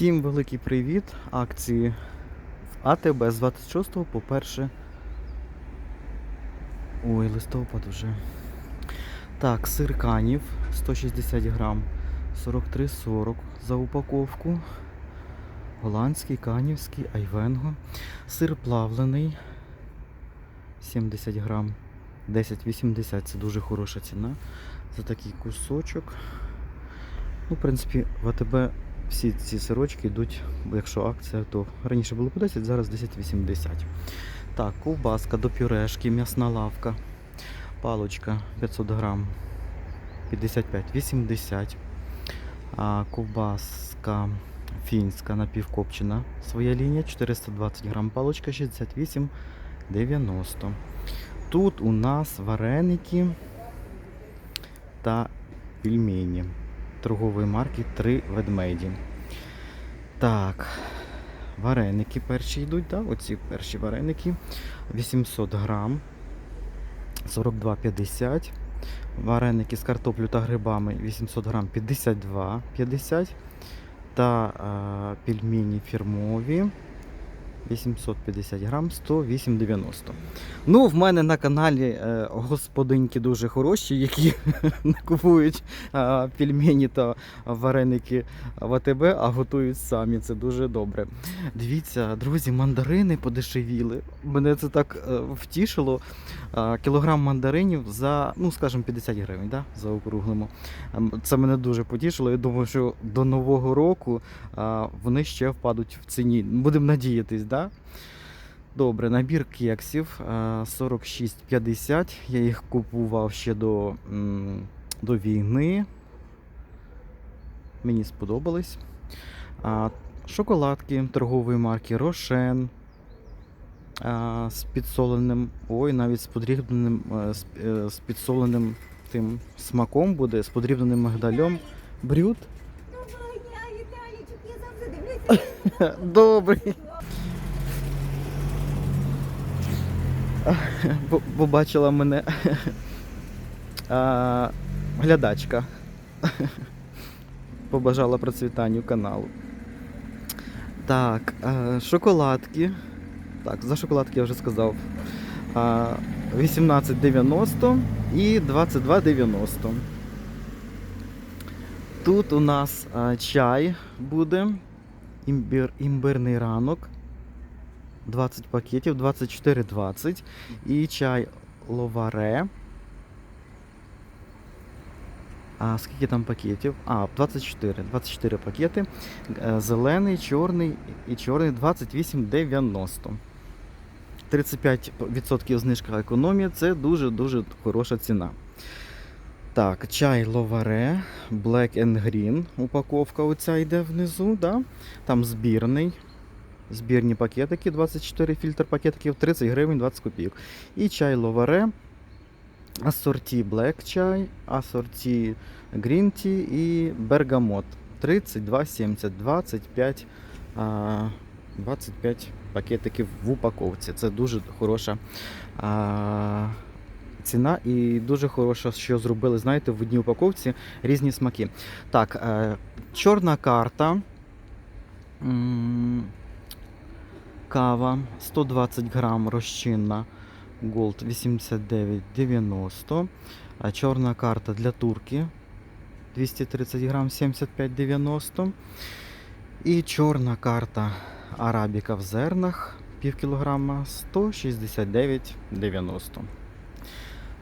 Всім великий привіт! Акції в АТБ з 26 по 1. Ой, листопад вже. Так, сир канів 160 грам, 43,40 за упаковку. Голландський, канівський, айвенго. Сир плавлений 70 грам, 10,80 це дуже хороша ціна за такий кусочок. Ну, в принципі, в АТБ всі ці сирочки йдуть, якщо акція, то раніше було по 10, зараз 10,80. Так, ковбаска до пюрешки, м'ясна лавка, палочка 500 грам, 55,80. А ковбаска фінська напівкопчена, своя лінія, 420 грам, палочка 68,90. Тут у нас вареники та пельмені торгової марки Три ведмеді. Так, вареники перші йдуть, да? оці перші вареники. 800 грам, 42,50. Вареники з картоплю та грибами 800 грам 52,50. Та е, пельмені фірмові 850 грам 108,90. Ну, в мене на каналі е, господинки дуже хороші, які купують е, пельмені та вареники в АТБ, а готують самі. Це дуже добре. Дивіться, друзі, мандарини подешевіли. Мене це так е, втішило. Е, кілограм мандаринів за, ну скажімо, 50 гривень, да? заокруглимо. Ем, Це мене дуже потішило. Я думаю, що до Нового року е, вони ще впадуть в ціні. Будемо надіятись, да? Добре, набір кексів е, 46,50. Я їх купував ще до, до війни. Мені сподобались. Шоколадки торгової марки Рошен. З підсоленим, ой, навіть з подрібненим, е, з, е, підсоленим тим смаком буде, з подрібненим мигдальом. Завжди дивлюся. Добрий. Побачила мене глядачка. Побажала процвітанню каналу. Так, шоколадки. Так, за шоколадки я вже сказав. 18,90 і 22,90. Тут у нас чай буде. Імбір, імбирний ранок. 20 пакетів, 24,20. І чай ловаре. А скільки там пакетів? А, 24. 24 пакети. Е, Зелений, чорний і чорний 28,90. 35% знижка економія це дуже-дуже хороша ціна. Так, чай ловаре, Black and Green. Упаковка оця йде внизу, да? Там збірний. Збірні пакетики, 24 фільтр пакетиків, 30 гривень 20 копійок. І чай ловаре, асорті Black чай, асорті Green Tea і бергамот. 32,70, 25, 25 пакетиків в упаковці. Це дуже хороша ціна і дуже хороша, що зробили, знаєте, в одній упаковці різні смаки. Так, е, чорна карта. Кава 120 грам розчинна. Gold 89,90. А чорна карта для турки 230 грам 75,90. І чорна карта арабіка в зернах пів кілограма 169,90.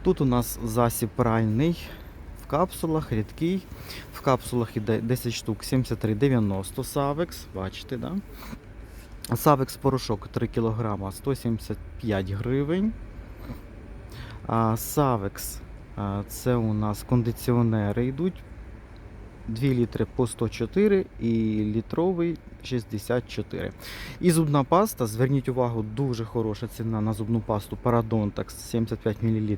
Тут у нас засіб пральний в капсулах, рідкий. В капсулах іде 10 штук 73,90 Савекс. Бачите, да? Савекс порошок 3 кг 175 гривень. А Савекс це у нас кондиціонери йдуть. 2 літри по 104 і літровий 64. І зубна паста, зверніть увагу, дуже хороша ціна на зубну пасту Parodontax 75 мл.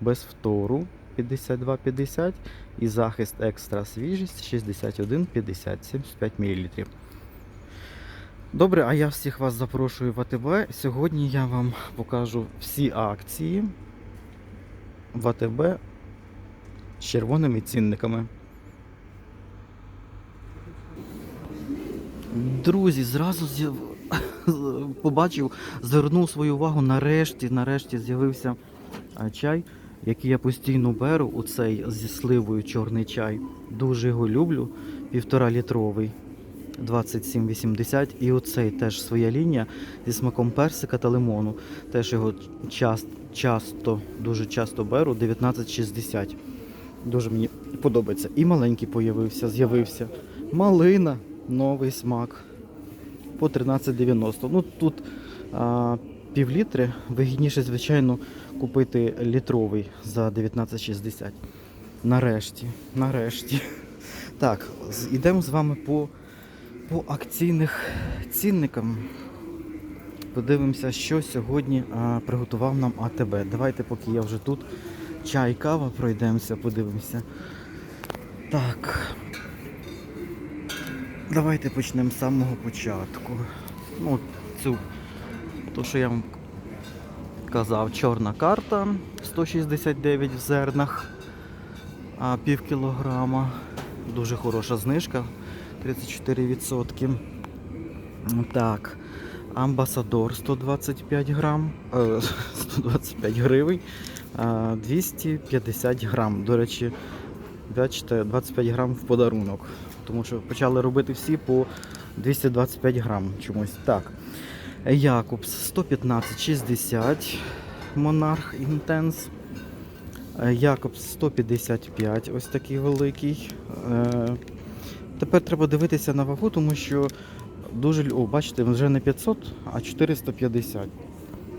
Без втору 52,50 і захист екстра свіжість 61,50 75 мл. Добре, а я всіх вас запрошую в АТБ. Сьогодні я вам покажу всі акції в АТБ з червоними цінниками. Друзі, зразу з'яв... побачив, звернув свою увагу. Нарешті, нарешті з'явився чай, який я постійно беру. Оцей зі сливою чорний чай. Дуже його люблю. Півтора літровий. 27,80 і оцей теж своя лінія зі смаком персика та лимону. Теж його часто, часто, дуже часто беру 19,60. Дуже мені подобається. І маленький появився, з'явився. Малина, новий смак. По 13,90. Ну тут а, півлітри. Вигідніше, звичайно, купити літровий за 19,60. Нарешті, нарешті. Так, ідемо з вами по, по акційних цінникам. Подивимося, що сьогодні а, приготував нам АТБ. Давайте, поки я вже тут. Чай, кава, пройдемося, подивимося. Так. Давайте почнемо з самого початку. Ну, цю, то, що я вам казав, чорна карта 169 в зернах, а пів кілограма. Дуже хороша знижка, 34%. Так, амбасадор 125 грам, е, 125 гривень, 250 грам. До речі, бачите, 25 грам в подарунок. Тому що почали робити всі по 225 грам чомусь. Так. Якобс 115,60 Монарх Інтенс. Е, Якобс 155, ось такий великий. Тепер треба дивитися на вагу, тому що дуже. О, бачите, вже не 500, а 450.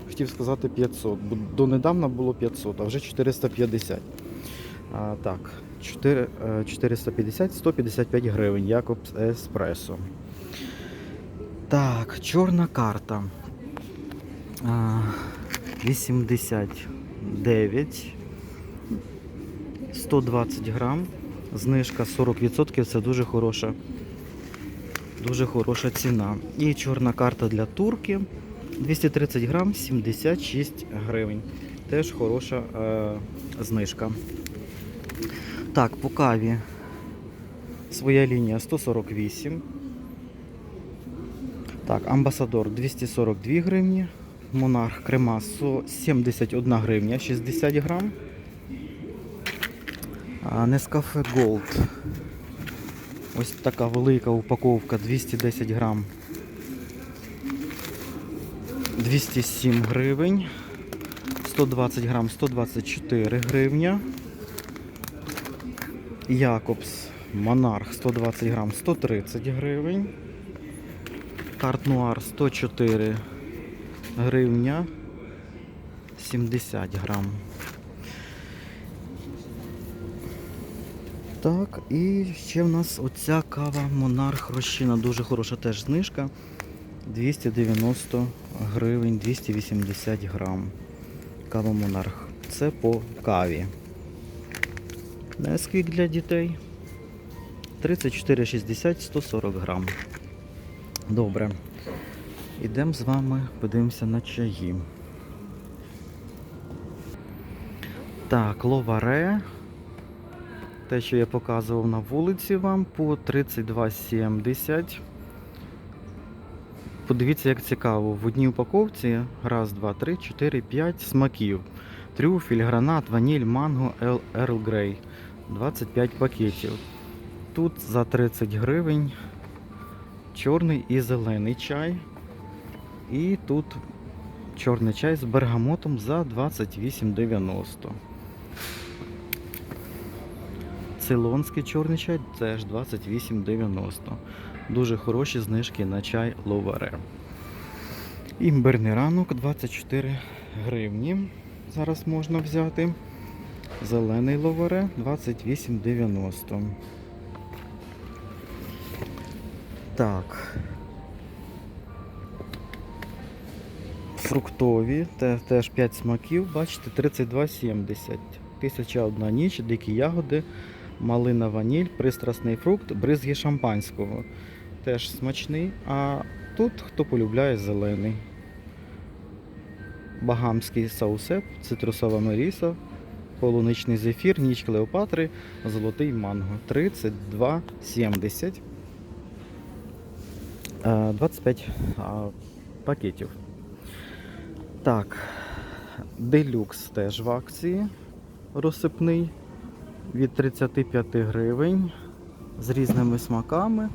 Хотів сказати 500, бо донедавна було 500, а вже 450. А, так, 4, е, 450, 155 гривень. Якобс Еспресо. Так, чорна карта. А, 89. 120 грам. Знижка 40%. Це дуже хороша. Дуже хороша ціна. І чорна карта для турки. 230 грам, 76 гривень. Теж хороша е, знижка. Так, по каві своя лінія 148. Так, амбасадор 242 гривні. Монарх крема 71 гривня 60 грам. Нескафе Gold. Ось така велика упаковка 210 грам. 207 гривень. 120 грам 124 гривня. Якобс Монарх 120 грам 130 гривень. Карт Нуар 104 гривня 70 грам. Так, і ще в нас оця кава Монарх Рощина. Дуже хороша теж знижка. 290 гривень 280 грам. Кава Монарх. Це по каві. Несквік для дітей. 34,60 140 грам. Добре. Ідемо з вами, подивимося на чаї. Так, ловаре. Те, що я показував на вулиці вам, по 32,70. Подивіться, як цікаво. В одній упаковці раз, два, три, чотири, п'ять смаків. Трюфель, гранат, ваніль, манго, Ерл Грей. 25 пакетів. Тут за 30 гривень чорний і зелений чай. І тут чорний чай з бергамотом за 28,90. Цейлонський чорний чай теж 28,90. Дуже хороші знижки на чай Ловаре. Імбирний ранок 24 гривні. Зараз можна взяти. Зелений ловаре 28,90. Так. Фруктові, те, теж 5 смаків, бачите, 32,70. Тисяча одна ніч, дикі ягоди, малина ваніль, пристрасний фрукт, бризги шампанського. Теж смачний. А тут хто полюбляє зелений. Багамський саусеп, цитрусова меріса, полуничний зефір, ніч Клеопатри, золотий манго. 32,70. Е, 25 пакетів. Так, делюкс теж в акції розсипний від 35 гривень з різними смаками.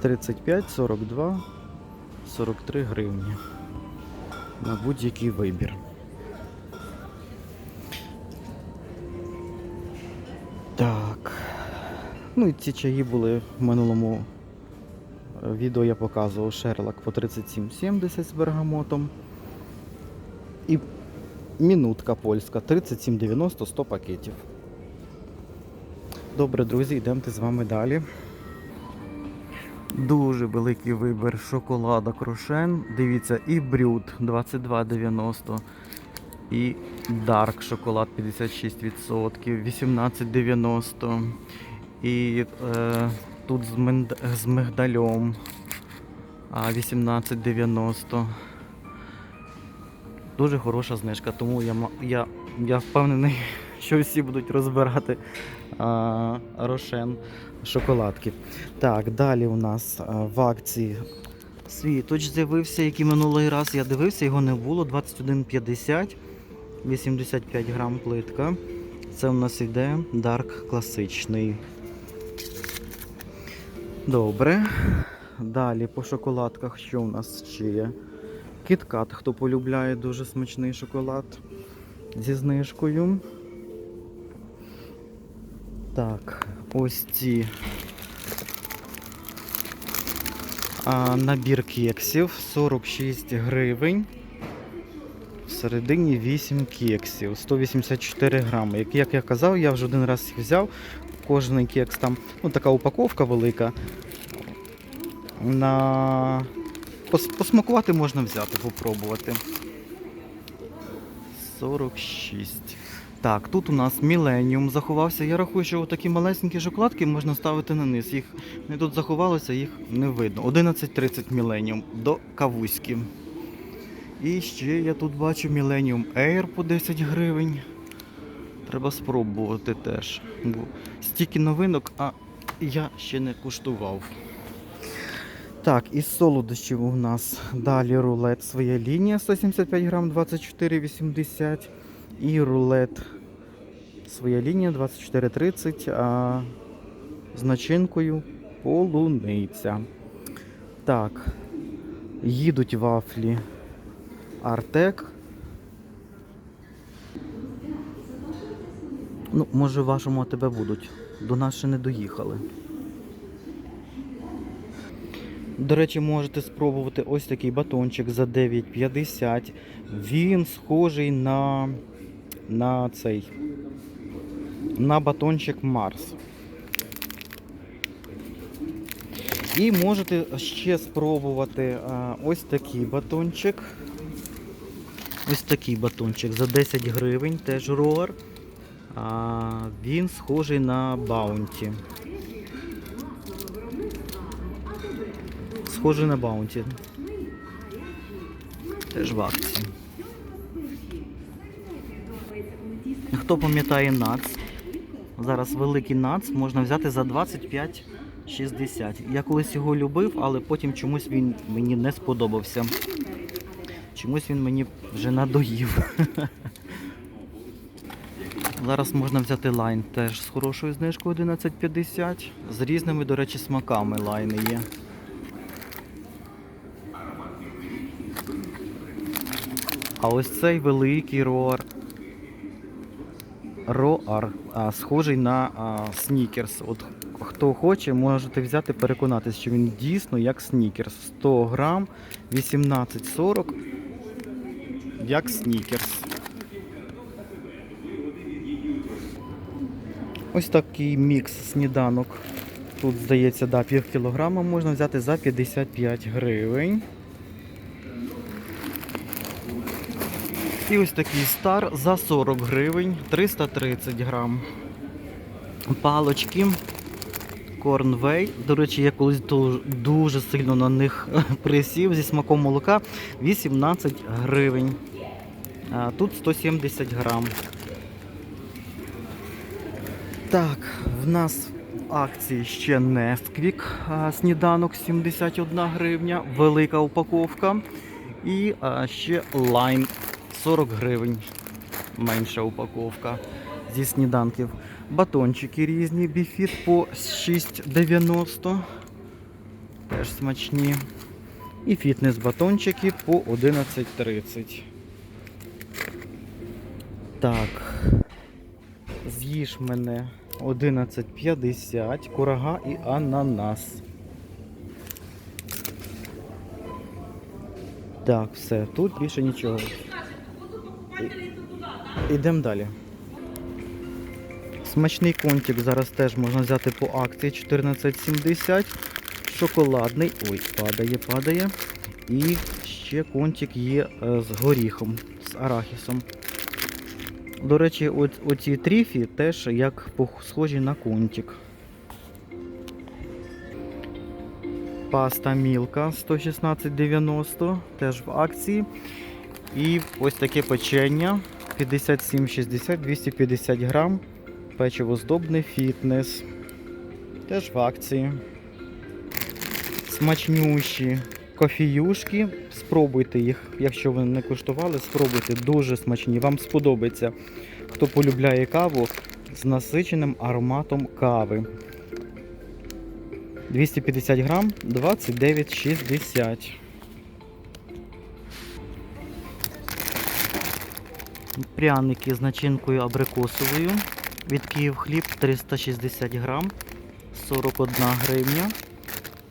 35, 42, 43 гривні. На будь-який вибір. Так. Ну і ці чаї були в минулому е, відео я показував Шерлок по 37,70 з бергамотом. І мінутка польська 37,90 100 пакетів. Добре, друзі, йдемте з вами далі. Дуже великий вибір шоколада Крошен. Дивіться, і брют 22,90. І Dark шоколад 56%, 18,90. І е, тут з мигдальом 18,90. Дуже хороша знижка, тому я, я, я впевнений, що всі будуть розбирати а, рошен шоколадки. Так, далі у нас а, в акції світоч з'явився, який минулий раз я дивився, його не було. 21,50, 85 грам плитка. Це у нас іде Dark класичний. Добре. Далі по шоколадках, що у нас ще є? Кіткат, хто полюбляє дуже смачний шоколад зі знижкою. Так, ось ці а, набір кексів 46 гривень. Всередині 8 кексів, 184 грами. Як, як я казав, я вже один раз їх взяв. Кожний кекс там, ну така упаковка велика. На... Пос- Посмакувати можна взяти, попробувати. 46. Так, тут у нас Міленіум заховався. Я рахую, що такі малесенькі шоколадки можна ставити на низ. Їх не тут заховалося, їх не видно. 11.30 Міленіум до кавуськи. І ще я тут бачу Millennium Air по 10 гривень. Треба спробувати теж. Бо стільки новинок, а я ще не куштував. Так, із солодощів у нас далі рулет своя лінія 175 грам 24,80. І рулет своя лінія 24,30 а, з начинкою полуниця. Так, їдуть вафлі Артек. Ну, може, в вашому АТБ будуть. До нас ще не доїхали. До речі, можете спробувати ось такий батончик за 9,50. Він схожий на, на цей. На батончик Марс. І можете ще спробувати ось такий батончик. Ось такий батончик за 10 гривень, теж ролер. А, він схожий на баунті. Схожий на баунті. Теж в акції. Хто пам'ятає нац? Зараз великий нац можна взяти за 25,60. Я колись його любив, але потім чомусь він мені не сподобався. Чомусь він мені вже надоїв. Зараз можна взяти лайн теж з хорошою знижкою 11,50. З різними, до речі, смаками лайни є. А ось цей великий роар. Роар, схожий на а, снікерс. От хто хоче, можете взяти, переконатися, що він дійсно як снікерс. 100 грам, 18,40, як снікерс. Ось такий мікс сніданок. Тут, здається, да, пів кілограма можна взяти за 55 гривень. І ось такий стар за 40 гривень, 330 грам. Палочки. Корнвей. До речі, я колись дуже, дуже сильно на них присів зі смаком молока 18 гривень. А тут 170 грам. Так, в нас акції ще Несквік сніданок 71 гривня, велика упаковка. І ще лайм 40 гривень. Менша упаковка зі сніданків. Батончики різні, біфіт по 6,90. Теж смачні. І фітнес батончики по 11,30. Так. З'їж мене 11,50, курага і ананас. Так, все, тут більше нічого. Ідемо далі. Смачний контик зараз теж можна взяти по акції 14,70. Шоколадний. Ой, падає, падає. І ще контик є е, з горіхом, з арахісом. До речі, оці тріфі теж як схожі на контик. Паста мілка 116,90 теж в акції. І ось таке печення 57,60, 250 грам. Печиво здобне фітнес. Теж в акції. Смачнющі кофіюшки. Спробуйте їх, якщо ви не куштували, спробуйте. Дуже смачні. Вам сподобається. Хто полюбляє каву з насиченим ароматом кави. 250 грам 29,60. Пряники з начинкою абрикосовою від Київ хліб 360 грам 41 гривня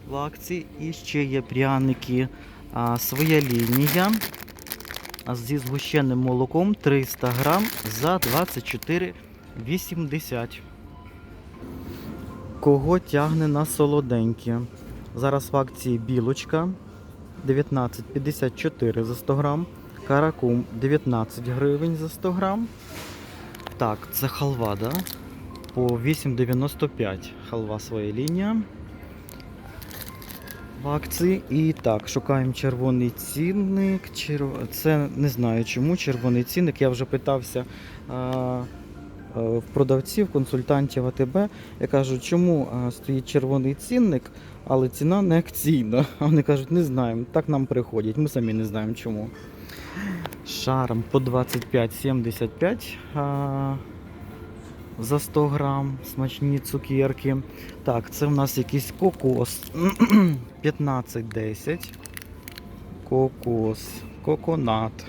в акції. І ще є пряники а, своя лінія зі згущеним молоком 300 грам за 24,80. Кого тягне на солоденьке? Зараз в акції білочка 19,54 за 100 грам. Каракум 19 гривень за 100 грам. Так, це халва, да? По 8,95 халва своя лінія. В акції. І так, шукаємо червоний цінник. Це не знаю чому червоний цінник. Я вже питався а, а, в продавців, консультантів АТБ. Я кажу, чому а, стоїть червоний цінник, але ціна не акційна. Вони кажуть, не знаємо. Так нам приходять. Ми самі не знаємо чому. Шарм по 25,75 а, за 100 грам. Смачні цукерки. Так, це в нас якийсь кокос 15,10. Кокос. Коконат.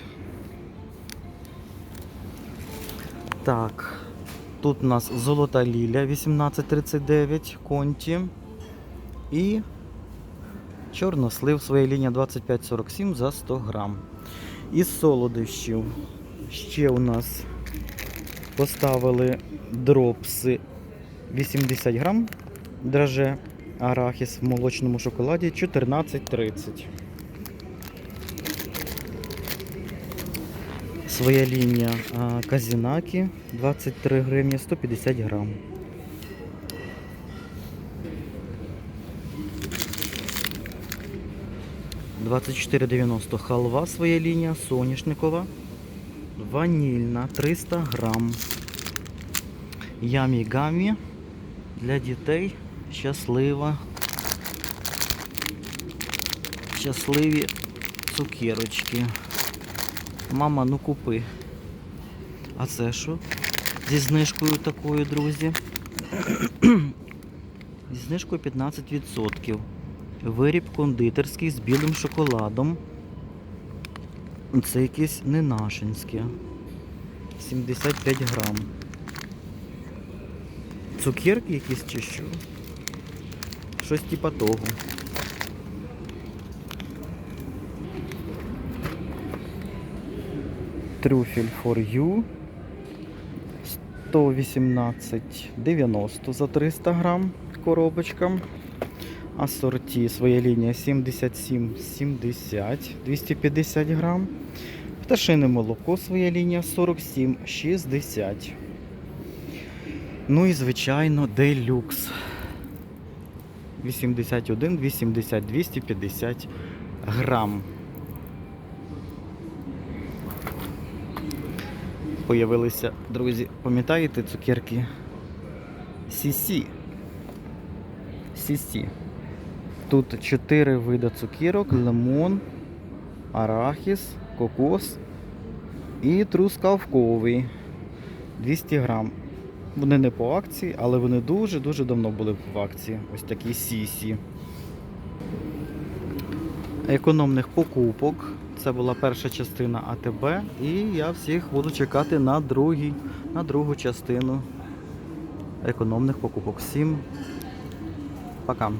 Так. Тут у нас золота ліля 18,39 конті. І чорнослив своя лінія 25,47 за 100 грам. Із солодощів ще у нас поставили дропси 80 грам драже арахіс в молочному шоколаді 14,30. Своя лінія казінакі 23 гривні 150 грам. «24,90 халва своя лінія, соняшникова, ванільна 300 грам. Ямі гамі для дітей щаслива. Щасливі цукерочки. Мама, ну купи. А це що? Зі знижкою такою, друзі. Зі знижкою 15%. Виріб кондитерський з білим шоколадом. Це якесь ненашинське. 75 грам. Цукерки якісь чи що? Щось типа того. Трюфель for you. 118,90 за 300 грам коробочка. Асорті своя лінія 77,70 250 грам. Пташине молоко своя лінія 47,60. Ну і, звичайно, делюкс. 81, 80, 250 грам. Появилися, друзі, пам'ятаєте цукерки? Сісі. Сісі. Тут 4 види цукірок: лимон, арахіс, кокос і трускавковий. 200 грам. Вони не по акції, але вони дуже-дуже давно були в акції. Ось такі сісі. Економних покупок. Це була перша частина АТБ. І я всіх буду чекати на, другий, на другу частину економних покупок. Всім пока.